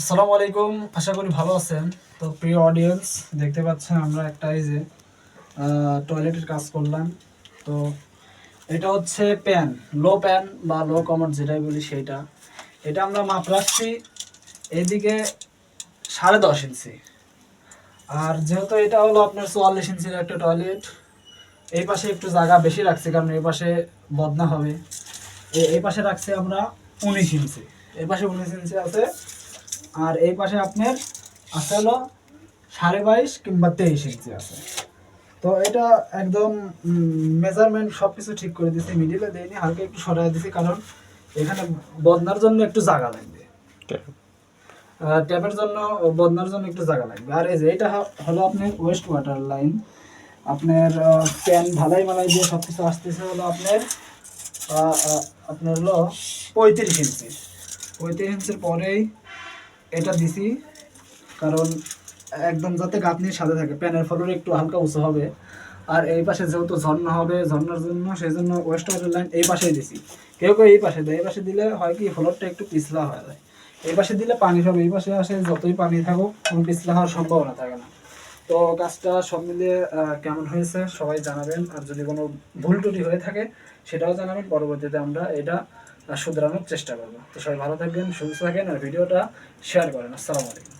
আসসালামু আলাইকুম, আশা করি ভালো আছেন। তো প্রিয় অডিয়েন্স দেখতে পাচ্ছেন আমরা একটা এই যে টয়লেটের কাজ করলাম। তো এটা হচ্ছে প্যান লো প্যান বা লো কমোড যেটাই বলি সেইটা। এটা আমরা মাপ রাখছি এদিকে সাড়ে দশ ইঞ্চি। আর যেহেতু এটা হলো আপনার চুয়াল্লিশ ইঞ্চির একটা টয়লেট এই পাশে একটু জায়গা বেশি রাখছি কারণ এই পাশে বদনা হবে। এই পাশে রাখছি আমরা উনিশ ইঞ্চি। এই পাশে উনিশ ইঞ্চি আছে আর এই পাশে আপনার আছে হলো সাড়ে বাইশ কিংবা তেইশ ইঞ্চি আছে। তো এটা একদম মেজারমেন্ট সব কিছু ঠিক করে দিয়েছি মিডিলে দেয়নি হালকা একটু সরাই দিয়েছি কারণ এখানে বদনার জন্য একটু জায়গা লাগবে। ট্যাপের জন্য বদনার জন্য একটু জায়গা লাগবে। আর এই যে এটা হলো আপনার ওয়েস্ট ওয়াটার লাইন আপনার প্যান ভালাই মালাই দিয়ে সব কিছু আসতেছে হলো আপনার আপনার হলো পঁয়ত্রিশ ইঞ্চি পঁয়ত্রিশ ইঞ্চির পরেই এটা দিছি, কারণ একদম যাতে গাঁথনির সাথে থাকে, প্যানের ফলোর একটু হালকা উঁচু হবে। আর এই পাশে যেহেতু ঝর্ণা হবে, ঝর্ণার জন্য সেই জন্য ওয়েস্ট ওয়াটার লাইন এই পাশেই দিছি। কেউ কেউ এই পাশে দেয়, এই পাশে দিলে হয় কি ফ্লোরটা একটু পিছলা হয়ে যায়। এই পাশে দিলে পানি সব এই পাশে আসে, যতই পানি থাকুক, কোনো পিছলা হওয়ার সম্ভাবনা থাকে না। তো কাজটা সব মিলিয়ে কেমন হয়েছে সবাই জানাবেন, আর যদি কোনো ভুল টুটি হয়ে থাকে, সেটাও জানাবেন, পরবর্তীতে আমরা এটা শুধরানোর চেষ্টা করব। তো সবাই ভালো থাকবেন, সুস্থ থাকেন, আর ভিডিওটা শেয়ার করেন। আসসালামু আলাইকুম।